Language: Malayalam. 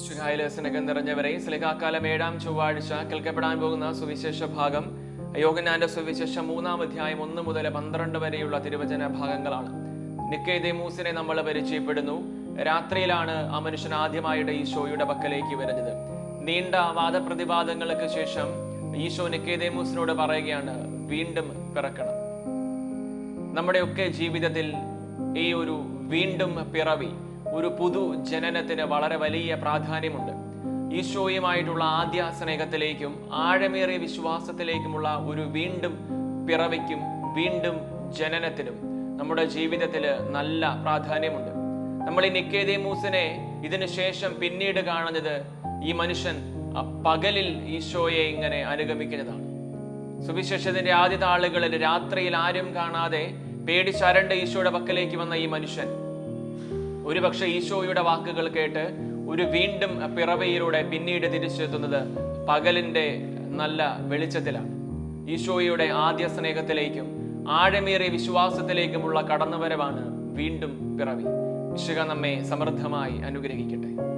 ശുഹായിലെ സ്നേഹം നിറഞ്ഞവരെ സ്ലിഹാക്കാലം ഏഴാം ചൊവ്വാഴ്ച കേൾക്കപ്പെടാൻ പോകുന്ന സുവിശേഷ ഭാഗം യോഗനാന്റെ സുവിശേഷം മൂന്നാം അധ്യായം ഒന്ന് മുതൽ പന്ത്രണ്ട് വരെയുള്ള തിരുവചന ഭാഗങ്ങളാണ്. നിക്കേദേമൂസിനെ നമ്മൾ പരിചയപ്പെടുന്നു. രാത്രിയിലാണ് ആ മനുഷ്യൻ ആദ്യമായിട്ട് ഈശോയുടെ പക്കലേക്ക് വരുന്നത്. നീണ്ട വാദപ്രതിവാദങ്ങൾക്ക് ശേഷം ഈശോ നിക്കേദേമൂസിനോട് പറയുകയാണ് വീണ്ടും പിറക്കണം. നമ്മുടെയൊക്കെ ജീവിതത്തിൽ ഈ ഒരു വീണ്ടും പിറവി ഒരു പുതു ജനനത്തിന് വളരെ വലിയ പ്രാധാന്യമുണ്ട്. ഈശോയുമായിട്ടുള്ള ആദ്യ സ്നേഹത്തിലേക്കും ആഴമേറിയ വിശ്വാസത്തിലേക്കുമുള്ള ഒരു വീണ്ടും പിറവിക്കും വീണ്ടും ജനനത്തിനും നമ്മുടെ ജീവിതത്തിൽ നല്ല പ്രാധാന്യമുണ്ട്. നമ്മൾ ഈ നിക്കേദേമൂസിനെ ഇതിനു ശേഷം പിന്നീട് കാണുന്നത് ഈ മനുഷ്യൻ പകലിൽ ഈശോയെ ഇങ്ങനെ അനുഗമിക്കുന്നതാണ്. സുവിശേഷത്തിന്റെ ആദ്യ താളുകളിൽ രാത്രിയിൽ ആരും കാണാതെ പേടിച്ചരണ്ട് ഈശോയുടെ പക്കലേക്ക് വന്ന ഈ മനുഷ്യൻ ഒരുപക്ഷെ ഈശോയുടെ വാക്കുകൾ കേട്ട് ഒരു വീണ്ടും പിറവയിലൂടെ പിന്നീട് തിരിച്ചെത്തുന്നത് പകലിന്റെ നല്ല വെളിച്ചത്തിലാണ്. ഈശോയുടെ ആദ്യ സ്നേഹത്തിലേക്കും ആഴമേറിയ വിശ്വാസത്തിലേക്കുമുള്ള കടന്നുവരവാണ് വീണ്ടും പിറവി. വിശുക നമ്മെ സമൃദ്ധമായി അനുഗ്രഹിക്കട്ടെ.